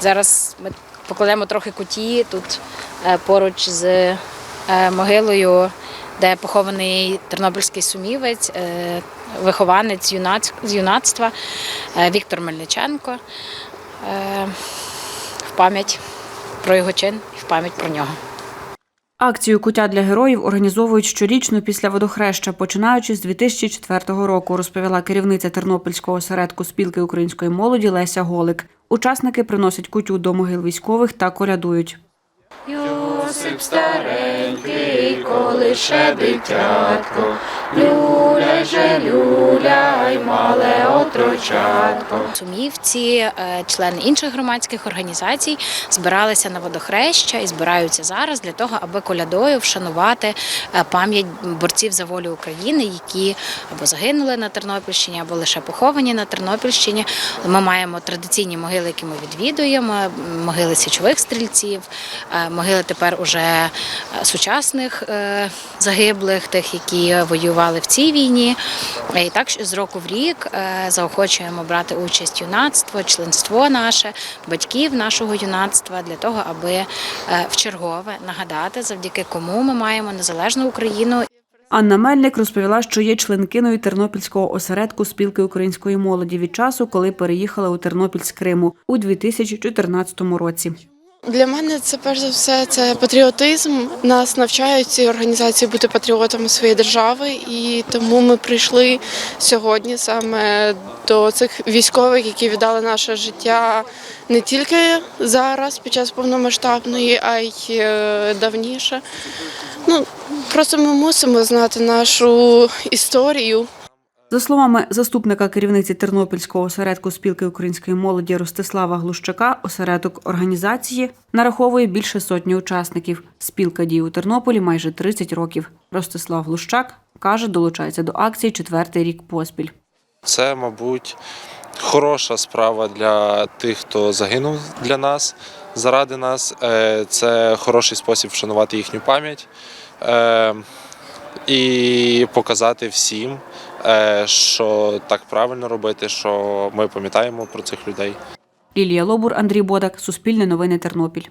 Зараз ми покладемо трохи куті тут е, поруч з е, могилою, де похований тернопільський сумівець, е, вихованець з юнацтва Віктор Мельниченко. В пам'ять про його чин і в пам'ять про нього. Акцію Куття для героїв організовують щорічно після водохреща, починаючи з 2004 року, розповіла керівниця Тернопільського осередку спілки української молоді Леся Голик. Учасники приносять кутю до могил військових та колядують. Йосип старенький, коли ще дитятко, люля же, люляй, мале. Сумівці, е, члени інших громадських організацій збиралися на водохреща і збираються зараз для того, аби колядою вшанувати е, пам'ять борців за волю України, які або загинули на Тернопільщині, або лише поховані на Тернопільщині. Ми маємо традиційні могили, які ми відвідуємо, могили січових стрільців, е, могили тепер уже е, сучасних е, загиблих, тих, які воювали в цій війні. Е, І так з року в рік е, заохочуємо брати участь юнацтво, членство наше, батьків нашого юнацтва для того, аби в вчергове нагадати, завдяки кому ми маємо незалежну Україну Анна Мельник розповіла, що є членкиною Тернопільського осередку спілки української молоді від часу, коли переїхала у Тернопіль з Криму у 2014 році. Для мене це перш за все це патріотизм. Нас навчають ці організації бути патріотами своєї держави, і тому ми прийшли сьогодні саме до цих військових, які віддали наше життя не тільки зараз під час повномасштабної, а й е, давніше. Ну просто ми мусимо знати нашу історію. За словами заступника керівниці Тернопільського осередку спілки української молоді Ростислава Глущака, осередок організації нараховує більше сотні учасників. Спілка діє у Тернополі майже 30 років. Ростислав Глущак каже, долучається до акції четвертий рік поспіль. Це, мабуть, хороша справа для тих, хто загинув для нас, заради нас. Е, Це хороший спосіб вшанувати їхню пам'ять е, і показати всім, е, що так правильно робити, що ми пам'ятаємо про цих людей. Лілія Лобур, Андрій Бодак, Суспільне новини Тернопіль.